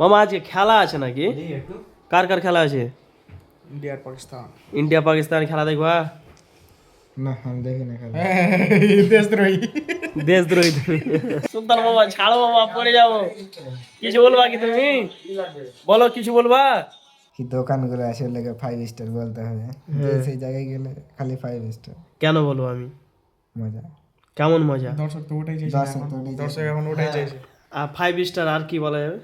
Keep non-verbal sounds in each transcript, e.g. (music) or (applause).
মামা আজকে খেলা আছে নাকি? কার কার খেলা আছে? ইন্ডিয়ার পাকিস্তান। ইন্ডিয়া পাকিস্তান খেলা দেখবা? না আমি দেখি না খেলা। দেশদ্রোহী। দেশদ্রোহী তুমি। সুলতান মামা ছাড়ো মামা পড়ে যাব। কিছু বলবা কি তুমি? বলো কিছু বলবা? কি দোকানগুলো আছে ওগুলোকে ফাইভ স্টার বলতে হবে। সেই জায়গায় গেলে খালি ফাইভ স্টার কেন বলব আমি? মজা। কেমন মজা? দর্শক তো ওটাই চাইছে দর্শক এখন। ওটাই দর্শক এখন ওটাই চাইছে। আর ফাইভ স্টার আর কি বলা যাবে?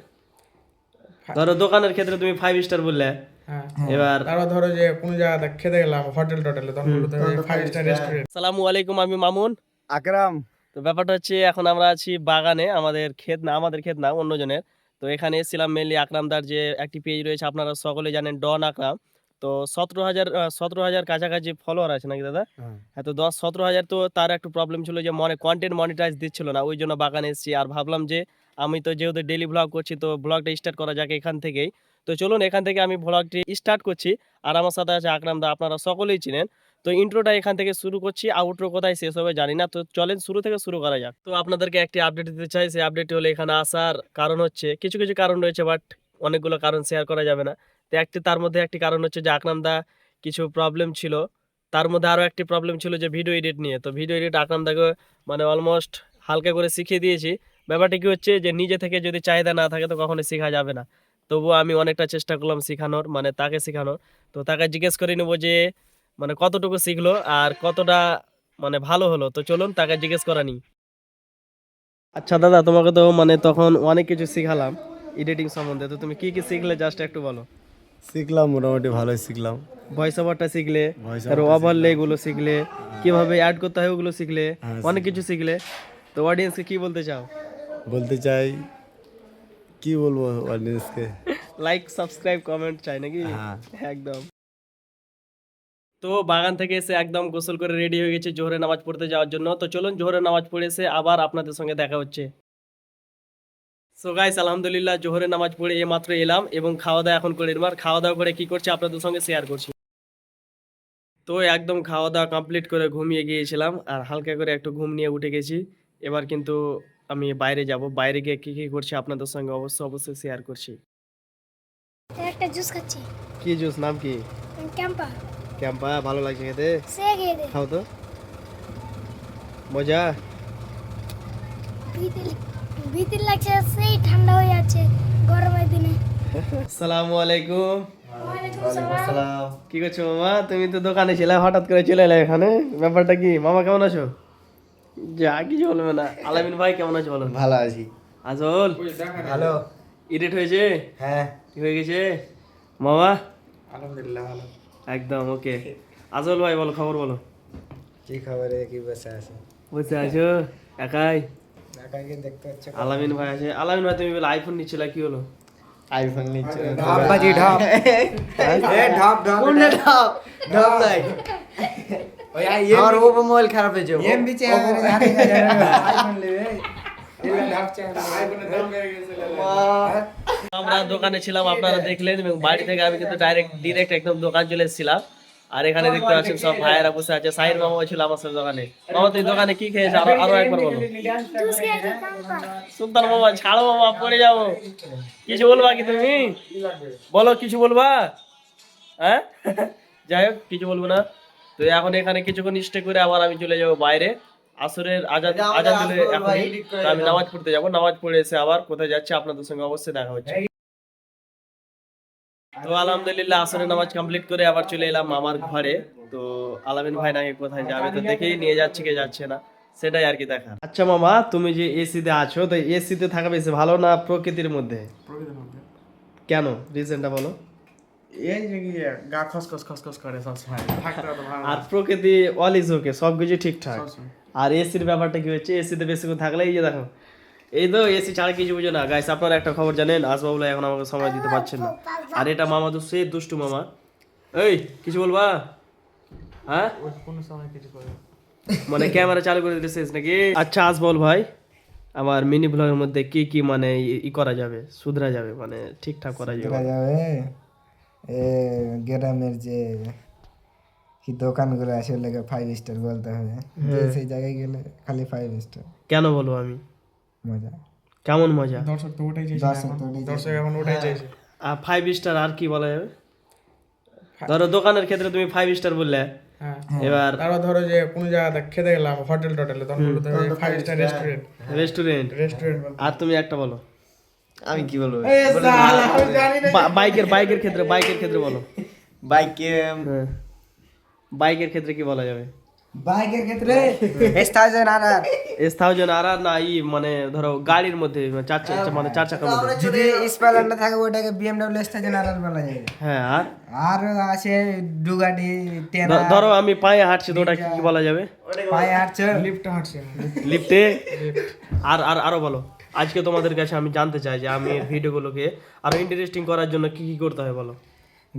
ধরো দোকানের ক্ষেত্রে তুমি ফাইভ স্টার বললে হ্যাঁ। এবার তারপর ধরো যে কোন জায়গাতে খেতে গেলাম হোটেল টোটেলে তখন বলতে ফাইভ স্টার রেস্টুরেন্ট সালামু আলাইকুম আমি মামুন। আকরাম। তো ব্যাপারটা হচ্ছে এখন আমরা আছি বাগানে আমাদের ক্ষেত না আমাদের ক্ষেত না অন্যজনের। তো এখানে এসেছিলাম মেনলি আকরামদার যে একটি পেজ রয়েছে আপনারা সকলে জানেন ডন আকরাম। তো সতেরো হাজার সতেরো হাজার কাছাকাছি ফলোয়ার আছে নাকি দাদা? হ্যাঁ। তো দশ সতেরো হাজার তো তার একটু প্রবলেম ছিল যে মনে কন্টেন্ট মনিটাইজ দিচ্ছিল না ওই জন্য বাগানে এসেছি। আর ভাবলাম যে আমি তো যেহেতু ডেলি ব্লগ করছি তো ব্লগটা স্টার্ট করা যাক এখান থেকেই। তো চলুন এখান থেকে আমি ব্লগটি স্টার্ট করছি। আর আমার সাথে আছে আকরাম দা আপনারা সকলেই চিনেন। তো ইন্ট্রোটা এখান থেকে শুরু করছি আউটরো কোথায় শেষ হবে জানি না। তো চলেন শুরু থেকে শুরু করা যাক। তো আপনাদেরকে একটি আপডেট দিতে চাই সেই আপডেটটি হলো এখানে আসার কারণ হচ্ছে কিছু কিছু কারণ রয়েছে বাট অনেকগুলো কারণ শেয়ার করা যাবে না। তো একটি তার মধ্যে একটি কারণ হচ্ছে যে আকরাম দা কিছু প্রবলেম ছিল। তার মধ্যে আরও একটি প্রবলেম ছিল যে ভিডিও এডিট নিয়ে। তো ভিডিও এডিট আকরাম দাকে মানে অলমোস্ট হালকা করে শিখিয়ে দিয়েছি। ব্যাপারটা কি হচ্ছে যে নিজে থেকে যদি চাহিদা না থাকে তো কখনো শেখা যাবে না। তবুও আমি অনেকটা চেষ্টা করলাম শেখানোর মানে তাকে শেখানোর। তো তাকে জিজ্ঞেস করে নেব যে মানে কতটুকু শিখলো আর কতটা মানে ভালো হলো। তো চলুন তাকে জিজ্ঞেস করা নি আচ্ছা দাদা, তোমাকে তো মানে তখন অনেক কিছু শিখালাম এডিটিং সম্বন্ধে। তো তুমি কি কি শিখলে? জাস্ট একটু বলো। শিখলাম মোটামুটি ভালোই শিখলাম। ভয়েস ওভারটা শিখলে আর ওভারলে গুলো শিখলে কীভাবে অ্যাড করতে হয় ওগুলো শিখলে অনেক কিছু শিখলে। তো অডিয়েন্সকে কি বলতে চাও? বলতে চাই কি বলব অডিয়েন্সকে লাইক সাবস্ক্রাইব কমেন্ট চাই নাকি? হ্যাঁ। একদম। তো বাগান থেকে এসে একদম গোসল করে রেডি হয়ে গেছে জোহরে নামাজ পড়তে যাওয়ার জন্য। তো চলুন জোহরে নামাজ পড়ে এসে আবার আপনাদের সঙ্গে দেখা হচ্ছে। সো গাইস আলহামদুলিল্লাহ জোহরে নামাজ পড়ে এই মাত্র এলাম এবং খাওয়া দাওয়া এখন করে এবার খাওয়া দাওয়া করে কি করছে আপনাদের সঙ্গে শেয়ার করছি। তো একদম খাওয়া দাওয়া কমপ্লিট করে ঘুমিয়ে গিয়েছিলাম আর হালকা করে একটু ঘুম নিয়ে উঠে গেছি। এবার কিন্তু আমি বাইরে যাব। বাইরে গিয়ে কি কি করছি আপনাদের সঙ্গে অবশ্যই অবশ্যই শেয়ার করছি। একটা জুস খাচ্ছি। কি জুস নাম কি? ক্যাম্পা ক্যাম্পা ভালো লাগছে খেতে? সে দে। খাও তো। মজা? ভিতর লাগছে সেই ঠান্ডা হয়ে যাচ্ছে গরমের দিনে। আসসালামু আলাইকুম। কি করছ মামা? তুমি তো দোকানে ছিলে হঠাৎ করে চলে এলে এখানে। ব্যাপারটা কি? মামা কেমন আছো? যা কিছু বলবে না। আলামিন ভাই কেমন আছো বলো? ভালো আছি। আজল? ভালো। ইডিট হয়েছে? হ্যাঁ। কি হয়ে গেছে? মামা? আলহামদুলিল্লাহ ভালো। একদম ওকে। আজল ভাই বলো খবর বলো। কি খবরে কি বসে আছে? বসে আছো? একাই? একাকে দেখতে হচ্ছে আলামিন ভাই আছে। আলামিন ভাই তুমি বলে আইফোন নিচ্ছিলে কি হলো? আইফোন নিচ্ছে ঢাপ বাজি ঢাপ (laughs) এ ঢাপ ঢাপ কোনটা ঢাপ ঢাপ নাই। ওই (laughs) আমার ও মোবাইল খারাপ হয়েছে এম বিচে আইফোন নেবে আমরা দোকানে ছিলাম আপনারা দেখলেন এবং বাড়ি থেকে আমি কিন্তু ডাইরেক্ট ডিরেক্ট একদম দোকান চলে এসেছিলাম। আর এখানে দেখতে পাচ্ছেন সব ভাইয়েরা বসে আছে। সাইড মামাও ছিল আমার সাথে দোকানে। মামা তুই দোকানে কি খেয়েছ? আরও আরও একবার বলো। সুলতান মামা ছাড়ো মামা পড়ে যাব। কিছু বলবা কি তুমি? বলো কিছু বলবা? হ্যাঁ? যাই হোক কিছু বলব না। তো এখন এখানে কিছুক্ষণ স্টে করে আবার আমি চলে যাব বাইরে। আসরের আজাদ আজান দিলে এখন আমি নামাজ পড়তে যাব। নামাজ পড়ে এসে আবার কোথায় যাচ্ছে আপনাদের সঙ্গে অবশ্যই দেখা হচ্ছে। তো আলহামদুলিল্লাহ আসরের নামাজ কমপ্লিট করে আবার চলে এলাম আমার ঘরে। তো আলামিন ভাই নাকি কোথায় যাবে তো দেখেই নিয়ে যাচ্ছে কে যাচ্ছে না সেটাই আর কি দেখা আচ্ছা মামা তুমি যে এসিতে আছো তো এসিতে থাকা বেশি ভালো না প্রকৃতির মধ্যে? কেন? রিজনটা বলো। এই যে কি গা খসখস খসখস করে সবসময় থাকতে ভালো আর প্রকৃতি অল ইজ ওকে সবকিছু ঠিকঠাক। সবসময়। আর এসির ব্যাপারটা কি হচ্ছে? এসিতে বেশিক্ষণ থাকলে এই যে দেখো এই তো এসি ছাড়া কিছু বুঝো না। গাইস আপনারা একটা খবর জানেন আসবাবুল্লাহ এখন আমাকে সময় দিতে পারছেন না। আর এটা মামা তো সে দুষ্টু মামা। এই কিছু বলবা? হ্যাঁ? কোনো সময় কিছু করে মানে ক্যামেরা চালু করে শেষ নাকি? আচ্ছা আসবল ভাই আমার মিনি ব্লগের মধ্যে কি কি মানে ই- করা যাবে সুধরা যাবে মানে ঠিকঠাক করা যাবে? করা যাবে? এ গ্রামের যে কি দোকান দোকানগুলো আছে ওগুলোকে ফাইভ স্টার বলতে হবে। সেই জায়গায় গেলে খালি ফাইভ স্টার কেন বলব আমি? মজা। কেমন মজা? দর্শক তো ওটাই চাইছে দর্শক এখন। তো ওটাই দর্শক এখন ওটাই চাইছে। আর ফাইভ স্টার আর কি বলা যাবে? ধরো দোকানের ক্ষেত্রে তুমি ফাইভ স্টার বললে। হ্যাঁ। এবার তারপর ধরো যে কোনো জায়গাতে খেতে গেলাম হোটেল টোটেলে তখন বলতে হবে five star restaurant restaurant restaurant আর তুমি একটা বলো। আমি কি বলব? বাইকের বাইকের ক্ষেত্রে বাইকের ক্ষেত্রে বলো। বাইকে হ্যাঁ। বাইকের ক্ষেত্রে কি বলা যাবে? বাইকের ক্ষেত্রে S thousand R R. S thousand R R না ই মানে ধরো গাড়ির মধ্যে মানে চার চাকা মানে চার চাকার মধ্যে। যদি স্পেলারটা থাকে ওটাকে BMW S thousand R R বলা যায়। হ্যাঁ আর? আর আছে ডুগাটি টেন ধ- ধরো আমি পায়ে হাঁটছি তো ওটা কি বলা যাবে? পায়ে হাঁটছে। লিফট হাঁটছে। লিফটে আর আর আরও বলো। আজকে তোমাদের কাছে আমি জানতে চাই যে আমি ভিডিওগুলোকে আরও ইন্টারেস্টিং করার জন্য কি কি করতে হয় বলো।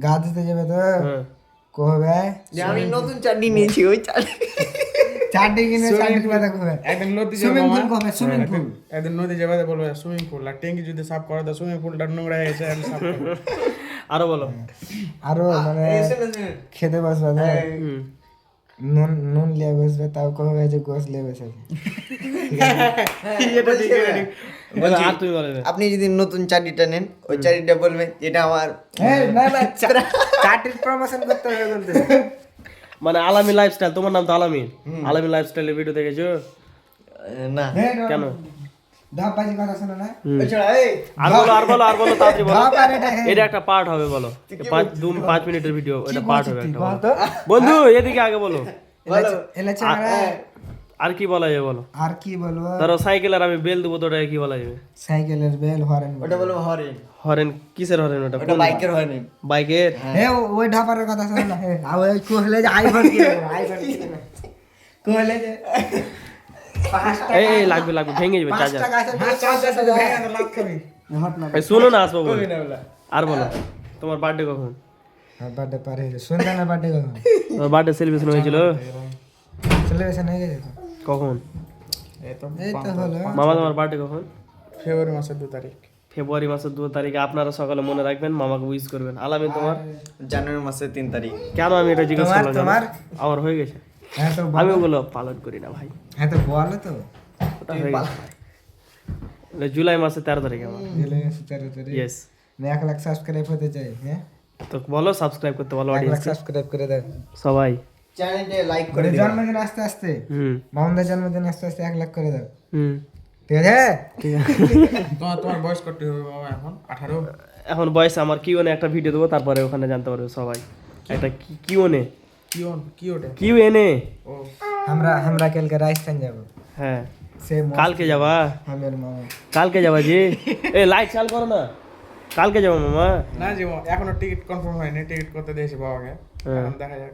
গা ধুতে যাবে তো। হ্যাঁ। কবে আমি নতুন চাটনি নিয়েছি ওই চাটনি। কিনে কবে একদম নদী যাব সুইমিং পুল মামা। সুইমিং পুল একদিন নদী যাবে তো বলবে সুইমিং পুল আর ট্যাঙ্কি যদি সাফ করে তো সুইমিং পুলটা নোংরা হয়ে গেছে আমি সাফ আরও বলো। আরও মানে খেতে পারছ নুন নুন লিয়ে বসবে তাও কবে যে গোস লিয়া বসে আর তুমি। আপনি যদি নতুন চাটিটা নেন ওই চাটিটা বলবে এটা আমার না না (laughs) চারটির প্রমোশন করতে হবে বলতে। মানে আলামী লাইফস্টাইল তোমার নাম তো আলামী। আলামী লাইফস্টাইলের ভিডিও দেখেছ? না। কেন? ধাপ বাজি কথা শোনো না আর বলো আর বলো আর বলো তাড়াতাড়ি বলো। এটা হ্যাঁ। একটা পার্ট হবে বলো। পাঁচ দু পাঁচ মিনিটের ভিডিও এটা পার্ট হবে একটা বন্ধু এদিকে আগে বলো। আর কি বলা যাবে বলো? আর কি বলব? ধরো সাইকেল আর আমি বেল দেবো তো ওটাকে কি বলা যাবে? সাইকেলের বেল হরেন ওটা বলব হরেন। হরেন কিসের হরেন ওটা? ওটা বাইকের হরেন। বাইকের? হে ওই ধাপারের কথা শোনো না ওই কোহলে যে আইফোন কিনে আইফোন কোহলে যে এই লাগবে লাগবে ভেঙে যাবে চার্জার না। শোনো না আসব বলো। আর বলো তোমার বার্থডে কখন? বার্থডে পার হয়ে গেছে। সন্ধ্যানের বার্থডে কখন? তোমার বার্থডে সেলিব্রেশন হয়েছিল? সেলিব্রেশন হয়ে গেছে কখন? মামা তোমার বার্থডে কখন? ফেব্রুয়ারি মাসের দু তারিখ। ফেব্রুয়ারি মাসের দু তারিখে আপনারা সকালে মনে রাখবেন মামাকে উইশ করবেন। আলামী তোমার? জানুয়ারি মাসের তিন তারিখ। কেন আমি এটা জিজ্ঞেস করলাম? আমার হয়ে গেছে। হ্যাঁ তো আমি ওগুলো পালন করি না ভাই। হ্যাঁ তো বলো তো। ওটা হয়ে গেছে জুলাই মাসের তেরো তারিখে আমার। গেলে গেছে তেরো তারিখ। ইয়েস এক লাখ সাবস্ক্রাইব হতে চাই হ্যাঁ? তো বলো সাবস্ক্রাইব করতে বলো অডিয়েন্স সাবস্ক্রাইব করে দাও সবাই। চ্যানেলটা লাইক করে করে জন্মদিন আস্তে আস্তে। হুম। মামুদের জন্মদিন আস্তে আস্তে এক লাখ করে দাও। হুম। ঠিক আছে? (laughs) তোমার তোমার বয়স করতে হবে বাবা এখন? আঠারো? এখন বয়সে আমার কিউনে একটা ভিডিও দেবো তারপরে ওখানে জানতে পারবে সবাই। একটা কিউনে কি ওটা কিউ এনে ও। আমরা আমরা কালকে রাজস্থান যাব। হ্যাঁ। সে কালকে যাবা? আমি আর মামা। কালকে যাবা জি? এ লাইট চাল করো না। কালকে যাব মামা। না যে এখনও টিকিট কনফার্ম হয়নি টিকিট করতে দিয়েছি বাবাকে। এখন দেখা যাক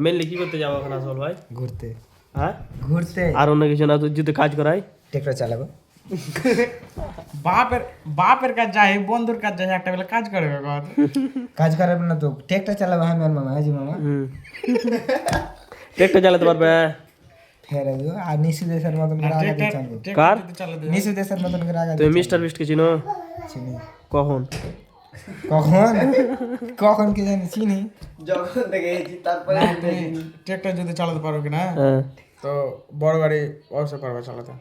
মেনলি কি করতে যাব ওখানে আসল ভাই? ঘুরতে। হ্যাঁ? ঘুরতে। আর অন্য কিছু না তো যদি কাজ করাই। ট্রেক্টর চালাবো। বাপের বাপের কাজ যাই বন্ধুর কাজ যাই একটা বেলা কাজ করবে বাবা কাজ করাবে না তো ট্রেক্টর চালাবো আমি আর মামা আজি মামা। হুম। ট্রেকটা চালাতে পারবে? ফের আইবো আর নিশু দেশের মতন করে আগে কার? চালাতে নিশু দেশের মতন করে আগে তুমি মিস্টার বিস্টকে চিনো? চিনি। কখন? কখন? কখন কি জানি চিনি। যখন থেকে তারপরে ট্রেকটা যদি চালাতে পারো কিনা হ্যাঁ। তো বড় গাড়ি অবশ্যই পারবে চালাতে।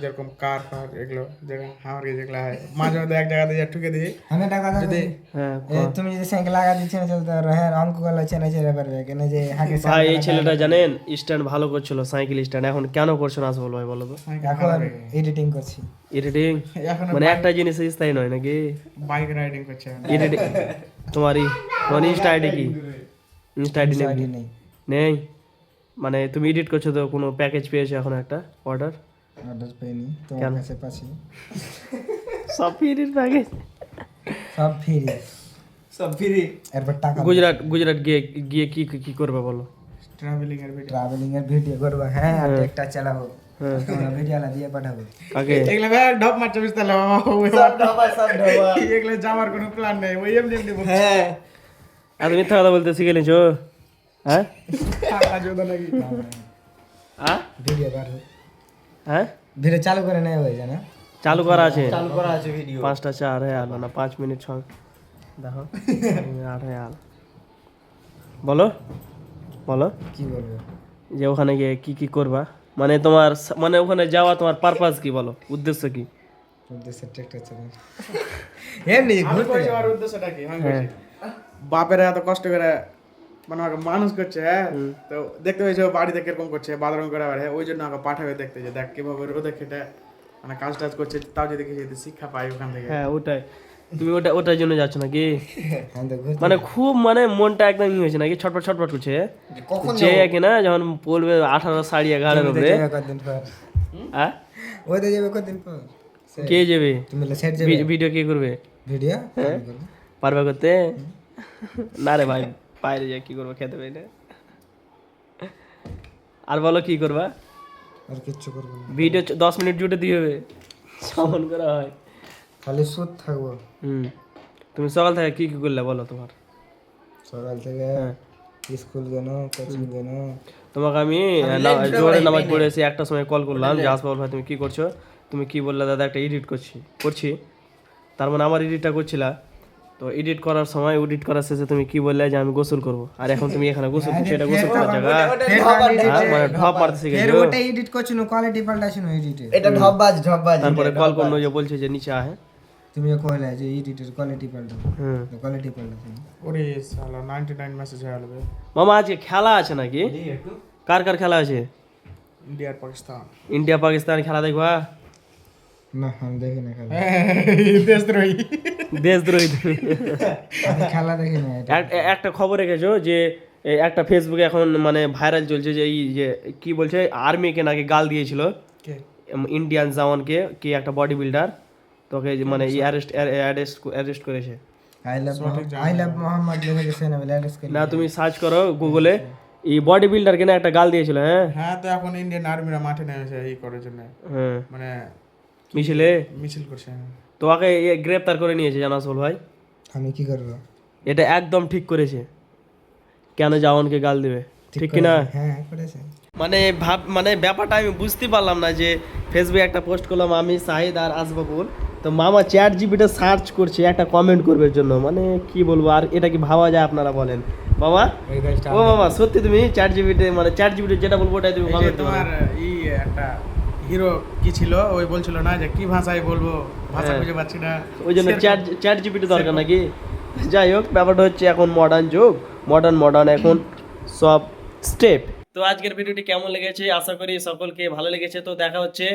যেরকম কার ফার এগুলো যেরকম আমার যেগুলো হয়। মাঝে মধ্যে এক জায়গাতে যা ঠুকে দিই। আমি একটা কথা বলি হ্যাঁ তুমি যদি সাইকেল লাগা দিচ্ছ না পারো হ্যাঁ অঙ্কগুলো চেনা চেনা পারবে কেন যে হাগে ভাই এই ছেলেটা জানেন স্ট্যান্ড ভালো করছিল সাইকেল স্ট্যান্ড এখন কেন করছ না আসবল ভাই বলো তো? এখন এডিটিং করছি। এডিটিং এখন মানে একটা জিনিস স্থায়ী নয় নাকি? বাইক রাইডিং করছে এডিটিং তোমারই তোমার ইনস্টা আইডি কি? ইনস্টা আইডি নেই? নেই। মানে তুমি এডিট করছ তো কোনো প্যাকেজ পেয়েছ এখন একটা অর্ডার অর্ডার পাইনি তোমার কাছে পাচ্ছি। সব এডিট প্যাকেজ সব ফ্রি। সব ফ্রি। এরপর টাকা গুজরাট গুজরাট গিয়ে গিয়ে কি কি করবে বলো? ট্রাভেলিং এর ভিডিও ট্রাভেলিং এর ভিডিও করব হ্যাঁ আর একটা চালাবো। হ্যাঁ। তোমরা ভিডিও দিয়ে পাঠাবো। কাকে? এগুলো ভাই সব সব (laughs) এগুলো যাওয়ার কোনো প্ল্যান নেই ওই এমনি এমনি হ্যাঁ। মিথ্যা কথা বলতে শিখে নিছো হ্যাঁ? টাকা নাকি? হ্যাঁ ভিডিও হ্যাঁ? ভিডিও চালু করে নেয় হয়ে জানা? চালু করা আছে? চালু করা আছে ভিডিও পাঁচটা চার হয়ে আলো না পাঁচ মিনিট ছ দেখো (laughs) আট হয়ে আলো। বলো বলো। কি বলব? যে ওখানে গিয়ে কি কি করবা? মানে তোমার মানে ওখানে যাওয়া তোমার পারপাস কি বলো? উদ্দেশ্য কি? উদ্দেশ্যে ট্রাক্টর চালানো। (laughs) এমনি ঘুরতে। উদ্দেশ্যটা কি? বাপেরা এত কষ্ট করে মানে আমাকে মানুষ করছে হ্যাঁ? তো দেখতে পেয়েছে ও বাড়িতে কীরকম করছে বাথরুম করে বেড়ায় ওই জন্য আমাকে পাঠাবে দেখতে যে দেখ কীভাবে রোদে খেটে মানে কাজ টাজ করছে তাও যদি কিছু যদি শিক্ষা পাই ওখান থেকে। হ্যাঁ ওটাই। তুমি ওটা ওটার জন্য যাচ্ছ নাকি? ঘুরতে মানে খুব মানে মনটা একদম ই হয়েছে নাকি? ছটপট ছটপট করছে যে কি না যখন পড়বে আঠারো সাড়িয়ে ঘাড়ের উপরে হ্যাঁ? ওই যাবে কদিন পর? কে যাবে? ভিডিও কে করবে? ভিডিও পারবে করতে? না রে ভাই। বাইরে যা কি করব খেতে পাই না। আর বলো কি করবা? আর কিচ্ছু করব না। ভিডিও দশ মিনিট জুটে দিয়ে হবে। সমান করা হয়? খালি সুদ থাকব। হুম। তুমি সকাল থেকে কি কি করলে বলো তোমার? সকাল থেকে হ্যাঁ। স্কুল গেল কোচিং গেল। তোমাকে আমি জোরে নামাজ পড়েছি একটা সময় কল করলাম যে আসবাবুল ভাই তুমি কি করছ? তুমি কি বললে দাদা একটা এডিট করছি করছি। তার মানে আমার এডিটটা করছিলা। তো এডিট করার সময় এডিট করার শেষে তুমি কি বললে যে আমি গোসল করব? আর এখন তুমি এখানে গোসল করছ এটা গোসল করার জায়গা? হ্যাঁ, মানে ঢপ মারতে শিখে এর ওটা এডিট করছিল কোয়ালিটি পাল্টাছিল এডিটে এটা ঢপবাজ ঢপবাজ তারপরে কল করল যে বলছে যে নিচে আহে তুমি যে কইলা যে এডিটের কোয়ালিটি পাল্টা হুম। কোয়ালিটি পাল্টাছিল ওরে সালা 99 মেসেজ হয়ে গেল মামা আজকে খেলা আছে নাকি? কার কার খেলা আছে? ইন্ডিয়া আর পাকিস্তান ইন্ডিয়া পাকিস্তান খেলা দেখবা? না আমি দেখি না খেলা। দেশদ্রোহী দেশদ্রোহী খেলা দেখি না একটা খবর রেখেছো যে একটা ফেসবুকে এখন মানে ভাইরাল চলছে যে এই যে কি বলছে আর্মিকে নাকি গাল দিয়েছিল। কে? ইন্ডিয়ান জাওয়ানকে কি একটা বডি বিল্ডার তোকে যে মানে অ্যারেস্ট অ্যারেস্ট অ্যারেস্ট করেছে। I love I love Mohammad লিখে গেছে না তুমি সার্চ করো গুগলে এই বডি বিল্ডারকে না একটা গাল দিয়েছিল হ্যাঁ? হ্যাঁ তো এখন ইন্ডিয়ান আর্মিরা মাঠে নেমেছে এই করার জন্য। হ্যাঁ। মানে মিছিলে? মিছিল করছে তো ওকে গ্রেপ্তার করে নিয়েছে জানাস বল ভাই? আমি কি করব? এটা একদম ঠিক করেছে। কেন জাওয়ানকে গাল দেবে? ঠিক কি না হ্যাঁ করেছে। মানে ভাব মানে ব্যাপারটা আমি বুঝতে পারলাম না যে ফেসবুকে একটা পোস্ট করলাম আমি সাহিদ আর আসবাবুল তো মামা চ্যাট জিবিটা সার্চ করছে একটা কমেন্ট করবে জন্য। মানে কি বলব আর এটা কি ভাবা যায় আপনারা বলেন। বাবা ও মামা সত্যি তুমি চ্যাট জিবিতে মানে চ্যাট জিবিতে যেটা বলব ওটাই তুমি এই তোমার ই একটা হিরো কি ছিল? ওই বলছিল না যে কি ভাষায় বলব? ভাষা হ্যাঁ। খুঁজে পাচ্ছি না। ওই জন্য চ্যাট চ্যাট জিবিটি দরকার নাকি? যাই হোক ব্যাপারটা হচ্ছে এখন মডার্ন যুগ। মডার্ন মডার্ন এখন সব স্টেপ তো আজকের ভিডিওটি কেমন লেগেছে? আশা করি সকলকে ভালো লেগেছে। তো দেখা হচ্ছে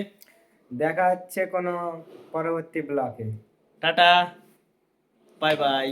দেখা হচ্ছে কোনো পরবর্তী ব্লকে টাটা। Bye bye